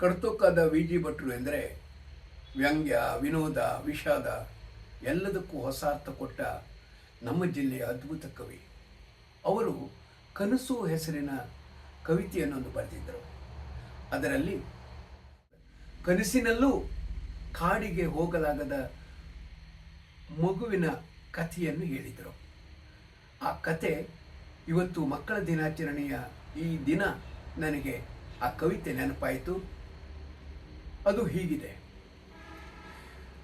ಕಡ್ತೊಕ್ಕಾದ V G ಭಟ್ರು ಎಂದರೆ ವ್ಯಂಗ್ಯ, ವಿನೋದ, ವಿಷಾದ ಎಲ್ಲದಕ್ಕೂ ಹೊಸ ಅರ್ಥ ಕೊಟ್ಟ ನಮ್ಮ ಜಿಲ್ಲೆಯ ಅದ್ಭುತ ಕವಿ. ಅವರು ಕನಸು ಹೆಸರಿನ ಕವಿತೆಯನ್ನೊಂದು ಬರೆದಿದ್ದರು. ಅದರಲ್ಲಿ ಕನಸಿನಲ್ಲೂ ಕಾಡಿಗೆ ಹೋಗಲಾಗದ ಮಗುವಿನ ಕಥೆಯನ್ನು ಹೇಳಿದರು. ಆ ಕತೆ ಇವತ್ತು ಮಕ್ಕಳ ದಿನಾಚರಣೆಯ ಈ ದಿನ ನನಗೆ ಆ ಕವಿತೆ ನೆನಪಾಯಿತು. ಅದು ಹೀಗಿದೆ.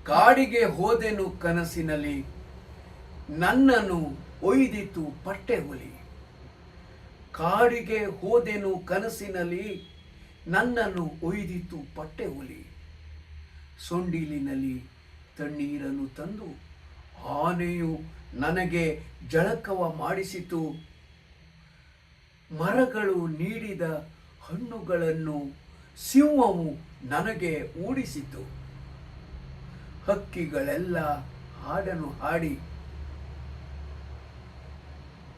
ಕಾಡಿಗೆ ಹೋದೆನು ಕನಸಿನಲ್ಲಿ, ನನ್ನನ್ನು ಒಯ್ದಿತು ಪಟ್ಟೆ ಹುಲಿ. ಕಾಡಿಗೆ ಹೋದೆನು ಕನಸಿನಲ್ಲಿ, ನನ್ನನ್ನು ಒಯ್ದಿತು ಪಟ್ಟೆ ಹುಲಿ. ಸೊಂಡಿಲಿನಲ್ಲಿ ತಣ್ಣೀರನ್ನು ತಂದು, ಆನೆಯು ನನಗೆ ಜಳಕವ ಮಾಡಿಸಿತು. ಮರಗಳು ನೀಡಿದ ಹಣ್ಣುಗಳನ್ನು ಸಿಂಹವು ನನಗೆ ಓಡಿಸಿತು ಹಕ್ಕಿಗಳೆಲ್ಲ ಹಾಡನು ಹಾಡಿ.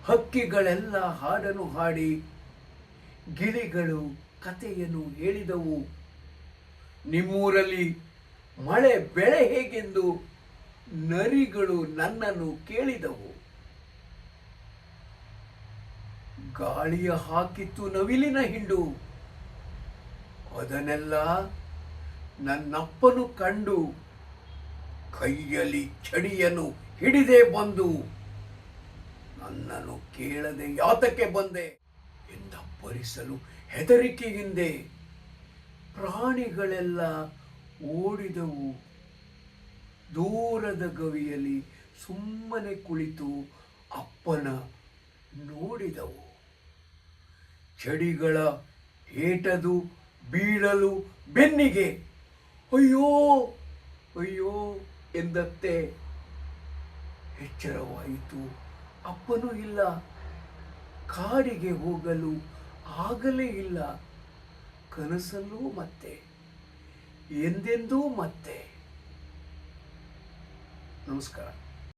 ಹಕ್ಕಿಗಳೆಲ್ಲ ಹಾಡನು ಹಾಡಿ. ಗಿಳಿಗಳು ಕಥೆಯನ್ನು ಹೇಳಿದವು. ನಿಮ್ಮೂರಲ್ಲಿ ಮಳೆ ಬೆಳೆ ಹೇಗೆಂದು ನರಿಗಳು ನನ್ನನ್ನು ಕೇಳಿದವು. ಗಾಳಿಯ ಹಾಕಿತ್ತು ನವಿಲಿನ ಹಿಂಡು. ಅದನ್ನೆಲ್ಲ ನನ್ನಪ್ಪನು ಕಂಡು ಕೈಯಲ್ಲಿ ಚಡಿಯನ್ನು ಹಿಡಿದೇ ಬಂದು ನನ್ನನ್ನು ಕೇಳದೆ ಯಾತಕ್ಕೆ ಬಂದೆ ಎಂದ ಹೆದರಿಕೆ ಹಿಂದೆ ಪ್ರಾಣಿಗಳೆಲ್ಲ ಓಡಿದವು. ದೂರದ ಗವಿಯಲ್ಲಿ ಸುಮ್ಮನೆ ಕುಳಿತು ಅಪ್ಪನ ನೋಡಿದವು. ಚಡಿಗಳ ಏಟದು ಬೀಳಲು ಬೆನ್ನಿಗೆ. ಅಯ್ಯೋ ಅಯ್ಯೋ ಎಂದತ್ತೆ. ಎಚ್ಚರವಾಯಿತು. ಅಪ್ಪನೂ ಇಲ್ಲ. ಕಾಡಿಗೆ ಹೋಗಲು ಆಗಲೇ ಇಲ್ಲ. ಕನಸಲ್ಲೂ ಮತ್ತೆ, ಎಂದೆಂದೂ ಮತ್ತೆ. ನಮಸ್ಕಾರ.